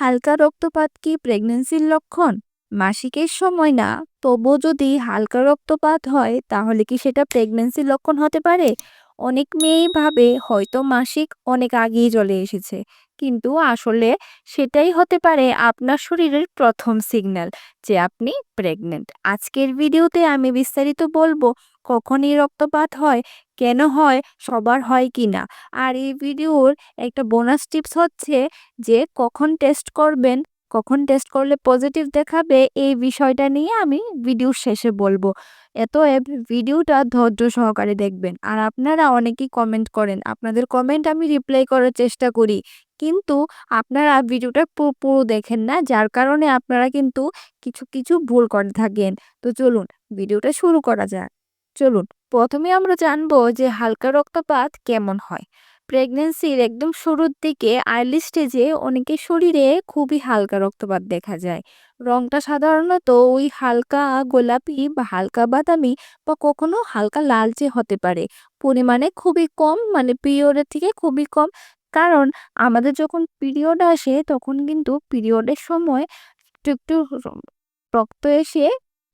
হালকা রক্তপাত কি প্রেগন্যান্সির লক্ষণ? মাসিকের সময় না। তবুও যদি হালকা রক্তপাত হয়, তাহলে কি সেটা প্রেগন্যান্সির লক্ষণ হতে পারে? অনেক মেয়েই ভাবে, হয়তো মাসিক অনেক আগেই চলে এসেছে। কিন্তু আসলে সেটাই হতে পারে আপনার শরীরের প্রথম সিগন্যাল যে আপনি প্রেগনেন্ট। আজকের ভিডিওতে আমি বিস্তারিত বলব কখন এই রক্তপাত হয়, কেন হয়, সবার হয় কি না। আর এই ভিডিওর একটা বোনাস টিপস হচ্ছে যে কখন টেস্ট করবেন কখন টেস্ট করলে পজিটিভ দেখাবে, এই বিষয়টা নিয়ে আমি ভিডিওর শেষে বলব। এত ভিডিওটা ধৈর্য সহকারে দেখবেন। আর আপনারা অনেকেই কমেন্ট করেন, আপনাদের কমেন্ট আমি রিপ্লাই করার চেষ্টা করি। কিন্তু আপনারা ভিডিওটা পুরো দেখেন না, যার কারণে আপনারা কিন্তু কিছু কিছু ভুল করে থাকেন। তো চলুন ভিডিওটা শুরু করা যাক। চলুন, প্রথমে আমরা জানব যে হালকা রক্তপাত কেমন হয়। প্রেগনেন্সির একদম শুরুর দিকে আর্লি স্টেজে অনেকে শরীরে খুবই হালকা রক্তপাত দেখা যায়। রংটা সাধারণত ওই হালকা গোলাপি বা হালকা বাদামি বা কখনো হালকা লালচে হতে পারে। পরিমাণে খুবই কম মানে পিরিয়ডের থেকে খুবই কম। কারণ আমাদের যখন পিরিয়ড আসে তখন কিন্তু পিরিয়ডের সময় একটু একটু রক্ত এসে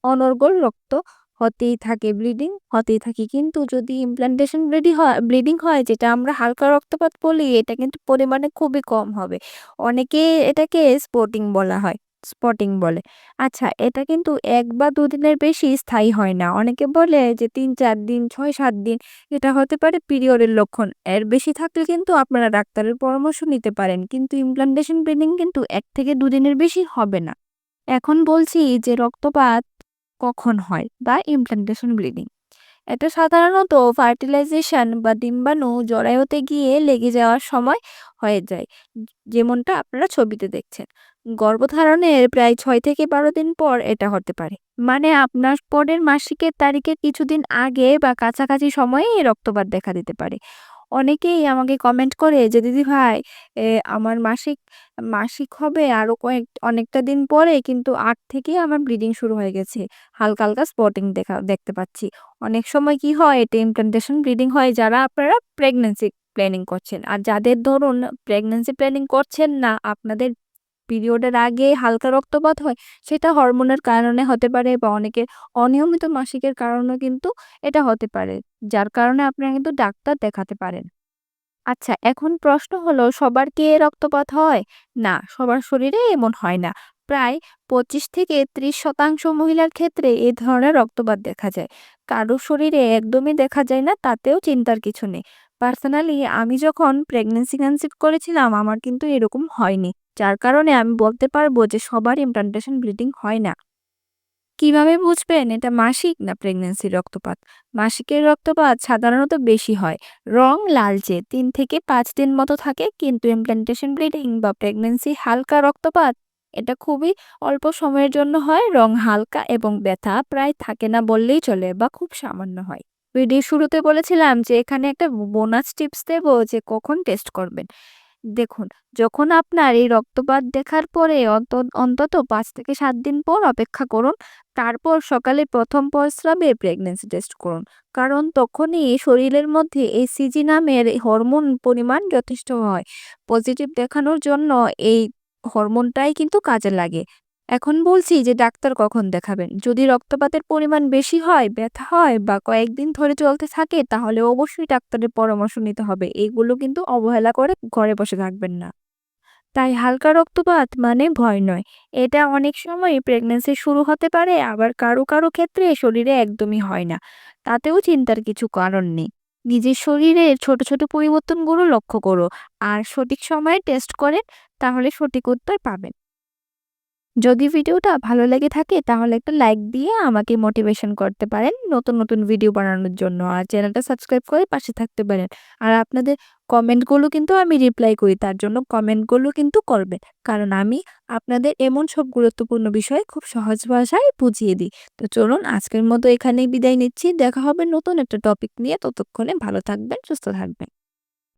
অনর্গল রক্ত হতেই থাকে ব্লিডিং হতেই থাকে। কিন্তু যদি ইমপ্লান্টেশন ব্লিডিং হয় ব্লিডিং হয়, যেটা আমরা হালকা রক্তপাত বলি, এটা কিন্তু পরিমাণে খুবই কম হবে। অনেকে এটাকে স্পটিং বলা হয় স্পটিং বলে। আচ্ছা এটা কিন্তু এক বা দুদিনের বেশি স্থায়ী হয় না। অনেকে বলে যে তিন, চার দিন, ছয়, সাত দিন, এটা হতে পারে পিরিয়ডের লক্ষণ। এর বেশি থাকলে কিন্তু আপনারা ডাক্তারের পরামর্শ নিতে পারেন, কিন্তু ইমপ্লান্টেশন ব্লিডিং কিন্তু এক থেকে দুদিনের বেশি হবে না। এখন বলছি যে রক্তপাত কখন হয় বা ইমপ্লান্টেশন ব্লিডিং এটা সাধারণত ফার্টিলাইজেশন বা ডিম্বাণু জরায়ুতে গিয়ে লেগে যাওয়ার সময় হয়ে যায়, যেমনটা আপনারা ছবিতে দেখছেন। গর্ভধারণের প্রায় ছয় থেকে বারো দিন পর এটা হতে পারে। মানে আপনার পরের মাসিকের তারিখের কিছুদিন আগে বা কাছাকাছি সময়ে রক্তপাত দেখা দিতে পারে। অনেকেই আমাকে কমেন্ট করে যে, দিদি ভাই আমার মাসিক মাসিক হবে আরও কয়েক, অনেকটা দিন পরে কিন্তু আট থেকে আমার ব্লিডিং শুরু হয়ে গেছে। হালকা হালকা স্পটিং দেখা, দেখতে পাচ্ছি। অনেক সময় কি হয়, এটা ইমপ্লান্টেশন ব্লিডিং হয় যারা আপনারা প্রেগনেন্সি প্ল্যানিং করছেন। আর যাদের ধরুন প্রেগনেন্সি প্ল্যানিং করছেন না, আপনাদের পিরিয়ডের আগে হালকা রক্তপাত হয়, সেটা হরমোনের কারণে হতে পারে বা অনেকের অনিয়মিত মাসিকের কারণেও কিন্তু এটা হতে পারে, যার কারণে আপনারা কিন্তু ডাক্তার দেখাতে পারেন। আচ্ছা এখন প্রশ্ন হলো, সবার কি রক্তপাত হয়? না, সবার শরীরে এমন হয় না। প্রায় পঁচিশ থেকে ত্রিশ শতাংশ মহিলার ক্ষেত্রে এই ধরনের রক্তপাত দেখা যায়। কারও শরীরে একদমই দেখা যায় না, তাতেও চিন্তার কিছু নেই। পার্সোনালি আমি যখন প্রেগনেন্সি কনসিভ করেছিলাম, আমার কিন্তু এরকম হয়নি। যার কারণে আমি বলতে পারব যে সবার ইমপ্লান্টেশন ব্লিডিং হয় না। কীভাবে বুঝবেন? এটা মাসিক না প্রেগনেন্সির রক্তপাত? মাসিকের রক্তপাত সাধারণত বেশি হয়। রং লালচে, তিন থেকে পাঁচ দিন মতো থাকে, কিন্তু ইমপ্লান্টেশন ব্লিডিং বা প্রেগনেন্সি হালকা রক্তপাত, এটা খুবই অল্প সময়ের জন্য হয়। রং হালকা এবং ব্যথা প্রায় থাকে না বললেই চলে বা খুব সামান্য হয়। ভিডিও শুরুতে বলেছিলাম যে এখানে একটা বোনাস টিপস দেবো যে কখন টেস্ট করবেন। দেখুন, যখন আপনার এই রক্তপাত দেখার পরে অন্তত পাঁচ থেকে সাত দিন পর অপেক্ষা করুন। তারপর সকালে প্রথম প্রস্রাবে প্রেগনেন্সি টেস্ট করুন। কারণ তখনই শরীরের মধ্যে এই সিজি নামের হরমোন পরিমাণ যথেষ্ট হয়। পজিটিভ দেখানোর জন্য এই হরমোনটাই কিন্তু কাজে লাগে। এখন বলছি যে ডাক্তার কখন দেখাবেন? যদি রক্তপাতের পরিমাণ বেশি হয়, ব্যথা হয় বা কয়েকদিন ধরে চলতে থাকে, তাহলে অবশ্যই ডাক্তারের পরামর্শ নিতে হবে। এগুলো কিন্তু অবহেলা করে ঘরে বসে থাকবেন না। তাই হালকা রক্তপাত মানে ভয় নয়। এটা অনেক সময় প্রেগনেন্সি শুরু হতে পারে, আবার কারও কারও ক্ষেত্রে শরীরে একদমই হয় না। তাতেও চিন্তার কিছু কারণ নেই। নিজের শরীরের ছোট ছোট পরিবর্তনগুলো লক্ষ্য করো। আর সঠিক সময়ে টেস্ট করেন, তাহলে সঠিক উত্তর পাবেন। যদি ভিডিওটা ভালো লেগে থাকে, তাহলে একটা লাইক দিয়ে আমাকে মোটিভেশন করতে পারেন। নতুন নতুন ভিডিও বানানোর জন্য। আর চ্যানেলটা সাবস্ক্রাইব করে পাশে থাকতে পারেন। আর আপনাদের কমেন্টগুলো কিন্তু আমি রিপ্লাই করি, তার জন্য কমেন্টগুলো কিন্তু করবেন। কারণ আমি আপনাদের এমন সব গুরুত্বপূর্ণ বিষয় খুব সহজ ভাষায় বুঝিয়ে দিই। তো চলুন, আজকের মতো এখানেই বিদায় নিচ্ছি। দেখা হবে নতুন একটা টপিক নিয়ে। ততক্ষণে ভালো থাকবেন, সুস্থ থাকবেন।